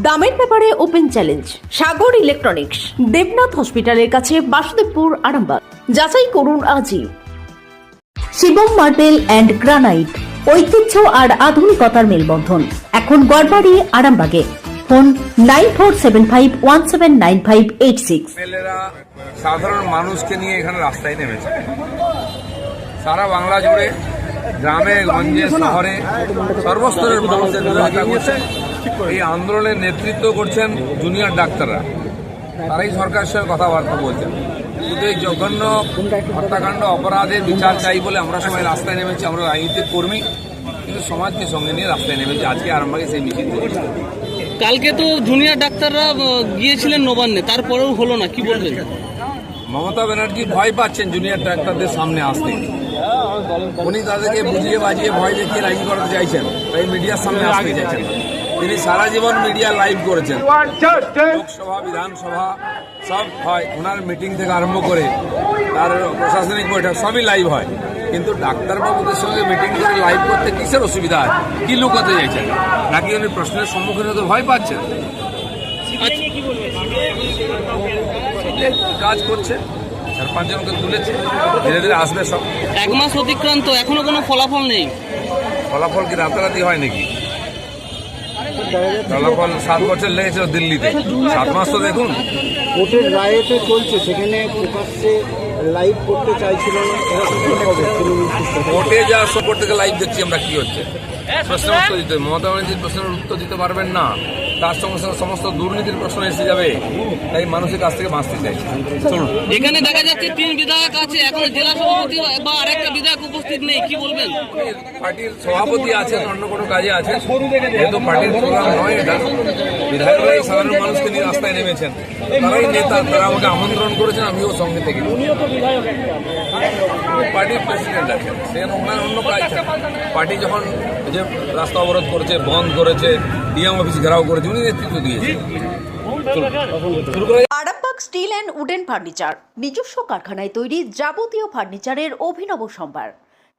দামের ব্যাপারে open challenge, Sagar electronics, Debnath হসপিটালের কাছে বাসুদেবপুর, আরামবাগ। যাচাই করুন আজই। শিবম মার্বেল অ্যান্ড গ্রানাইট, ঐতিহ্য আর আধুনিকতার মেলবন্ধন। এখন গড়বাড়ি, আরামবাগে। Phone nine four seven five one seven nine five eight six. সাধারণ মানুষকে নিয়ে এখানে রাস্তায় নেমেছে। সারা বাংলা জুড়ে, গ্রামে, গঞ্জে, শহরে সর্বস্তরের মানুষের করছে এই আন্দোলনের নেতৃত্ব করছেন জুনিয়র ডাক্তাররা। তারাই সরকারের সঙ্গে কথাবার্তা বলছেন। কিন্তু এই জঘন্য হত্যাকাণ্ড অপরাধের বিচার চাই বলে আমরা সবাই রাস্তায় নেমেছি আমরা রাজনীতিক কর্মী। কিন্তু সমাজকে সঙ্গে নিয়ে রাস্তায় নেমেছি আজকে আরামবাগে সেই মিছিল কালকে তো জুনিয়র ডাক্তাররা গিয়েছিলেন নবান্নে তারপরেও হলো না কি বলবেন? মমতা ব্যানার্জি ভয় পাচ্ছেন জুনিয়র ডাক্তারদের সামনে আসতে। উনি তাদেরকে বুঝিয়ে বাজিয়ে ভয় দেখিয়ে রাজি করাতে চাইছেন তাই মিডিয়ার সামনে আসতে চাইছেন। তিনি সারা জীবন মিডিয়া লাইভ করেছেন। লোকসভা বিধানসভা সব হয়। ওনার মিটিং থেকে আরম্ভ করে তার প্রশাসনিক বৈঠক সবই লাইভ হয়। কিন্তু ডাক্তারবাবুদের সঙ্গে মিটিং করে লাইভ করতে কিসের অসুবিধা? আছে কি লুকাতে চাইছেন? নাকি উনি প্রশ্নের সম্মুখীন হতে ভয় পাচ্ছেন? কাজ করছে। চার পাঁচজনকে তুলেছে। ধীরে ধীরে আসবে সব। এক মাস অতিক্রান্ত এখনও কোনো ফলাফল নেই। ফলাফল কি রাতারাতি হয় নাকি? ফলাফল সাত বছর লেগেছিল দিল্লিতে। সাত মাস তো দেখুন। কোর্টের রায়েতে চলছে সেখানে প্রকাশ্যে লাইভ করতে চাইছিল না। এরকম কি হবে কোর্টে যা সপোর্ট থেকে লাইভ দেখছি আমরা কি হচ্ছে? প্রশ্নের উত্তর দিতে মমতা ব্যানার্জির প্রশ্নের উত্তর দিতে পারবেন না। তার সঙ্গে সঙ্গে সমস্ত দুর্নীতির প্রশ্ন এসে যাবে। তাই মানুষের কাছ থেকে বাঁচতে চাইছে। এখানে দেখা যাচ্ছে তিন বিধায়ক আছে এখন জেলা সভাপতি বা আরেকটা বিধায়ক উপস্থিত নেই কি বলবেন? পার্টির সভাপতি আছেন অন্য কোনো কাজে আছেন। যেহেতু পার্টির প্রোগ্রাম নয় এটা বিধায়করাই সাধারণ মানুষকে নিয়ে রাস্তায় নেমেছেন। তারাই নেতা তারা আমাকে আমন্ত্রণ করেছেন আমিও সঙ্গে থেকে পার্টির প্রেসিডেন্ট আছেন। সে ওনার অন্য কাজ পার্টি যখন যে রাস্তা অবরোধ করেছে বন্ধ করেছে ডিএম অফিস ঘেরাও করেছে উনি নেতৃত্ব দিয়েছেন। Arambagh steel and wooden furniture নিজস্ব কারখানায় তৈরি যাবতীয় ফার্নিচারের অভিনব সম্ভার।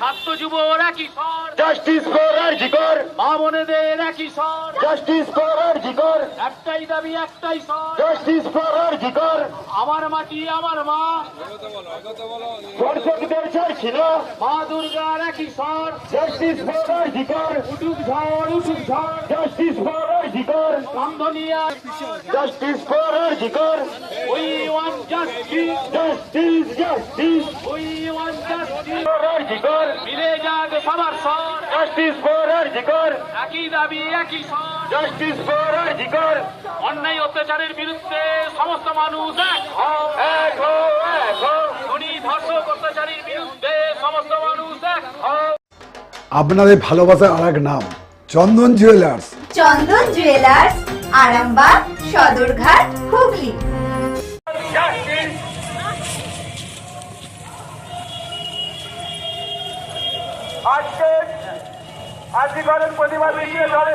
ছাত্র অধিকার। মা বোনেদের একই সর। Justice for অধিকার। একটাই দাবি একটাই সর জাস্টিস ফর আমার মাটি আমার মা? দর্শকদের জয় ছিল। মা দুর্গার সর জাস্টিস ফর অধিকার উঠুক ঝড় উঠুক ঝড়। জাস্টিস ফর অধিকার কামধনিয়া জাস্টিস ফর অধিকার we want justice justice justice we want justice for অধিকার মিলে যাক সবার সর জাস্টিস ফর অধিকার একই দাবি একই সর জাস্টিস ফর অধিকার অন্যায় অত্যাচারের বিরুদ্ধে সমস্ত মানুষ এক হও। এক হও এক হও। খুনি ধর্ষক অত্যাচারীর বিরুদ্ধে সমস্ত মানুষ এক হও। আপনাদের ভালোবাসার আর এক নাম চন্দন জুয়েলার্স চন্দন জুয়েলার্স আরামবাগ সদরঘাট হুগলি। আজকে আজীবনের প্রতিবাদ মিছিলে দলে